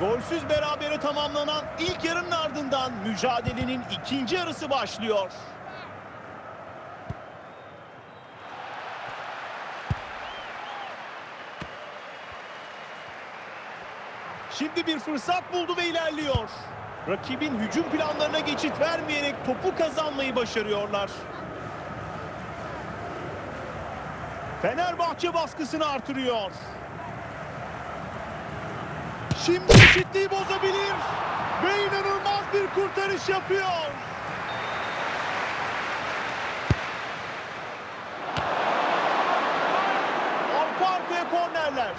Golsüz berabere tamamlanan ilk yarının ardından mücadelenin ikinci yarısı başlıyor. Şimdi bir fırsat buldu ve ilerliyor. Rakibin hücum planlarına geçit vermeyerek topu kazanmayı başarıyorlar. Fenerbahçe baskısını artırıyor. Şimdi eşitliği bozabilir. Ve inanılmaz bir kurtarış yapıyor. Arka arkaya kornerler.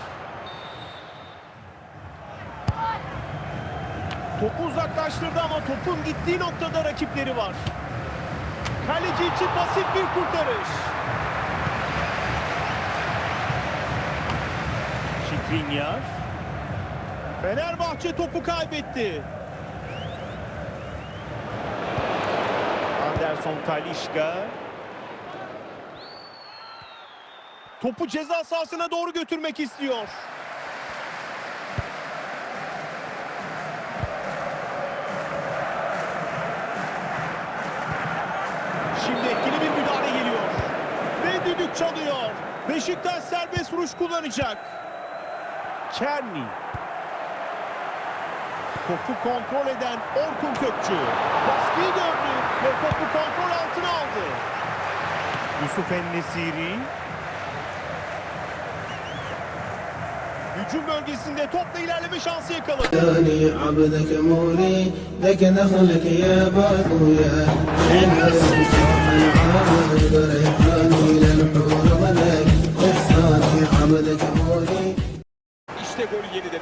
Topu uzaklaştırdı ama topun gittiği noktada rakipleri var. Kaleci için basit bir kurtarış. Şikrinyar. Fenerbahçe topu kaybetti. Anderson Talişka. Topu ceza sahasına doğru götürmek istiyor. Şimdi etkili bir müdahale geliyor. Ve düdük çalıyor. Beşiktaş serbest vuruş kullanacak. Çerni. Topu kontrol eden Orkun Kökçü. Baskıyı gördü ve topu kontrol altına aldı. Yusuf Ennesiri. Hücum bölgesinde topla ilerleme şansı yakaladı. İşte golü yeniden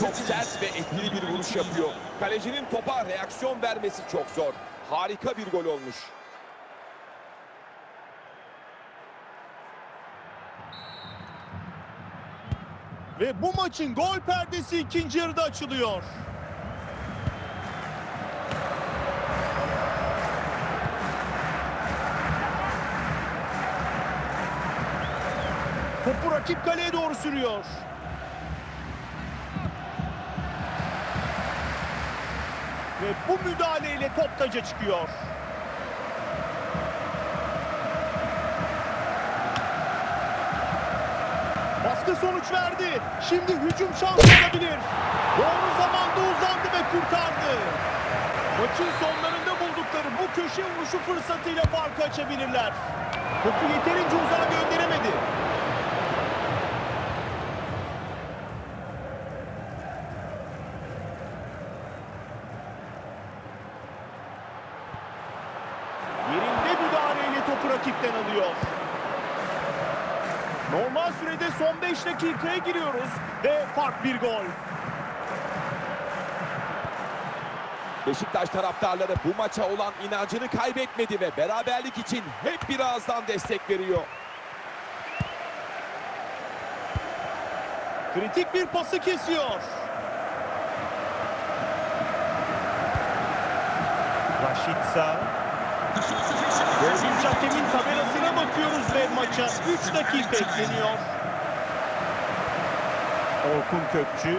çok sert ve etkili bir vuruş yapıyor. Kalecinin topa reaksiyon vermesi çok zor. Harika bir gol olmuş. Ve bu maçın gol perdesi ikinci yarıda açılıyor. Topu rakip kaleye doğru sürüyor. Ve bu müdahaleyle top taca çıkıyor. Baskı sonuç verdi. Şimdi hücum şansı olabilir. Doğru zamanda uzandı ve kurtardı. Maçın sonlarında buldukları bu köşe vuruşu fırsatıyla farkı açabilirler. Topu yeterince uzağa gönderemedi. Yerinde müdahaleyle topu rakipten alıyor. Normal sürede son 5 dakikaya giriyoruz ve fark bir gol. Beşiktaş taraftarları bu maça olan inancını kaybetmedi ve beraberlik için hep bir ağızdan destek veriyor. Kritik bir pası kesiyor. Raşitsa. Dördüncü hakemin kamerasına bakıyoruz ve maça 3 dakika ekleniyor. Orkun Kökçü.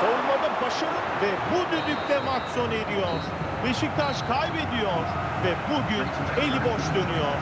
Savunmada başarı ve bu düdükte maç sona eriyor. Beşiktaş kaybediyor ve bugün eli boş dönüyor.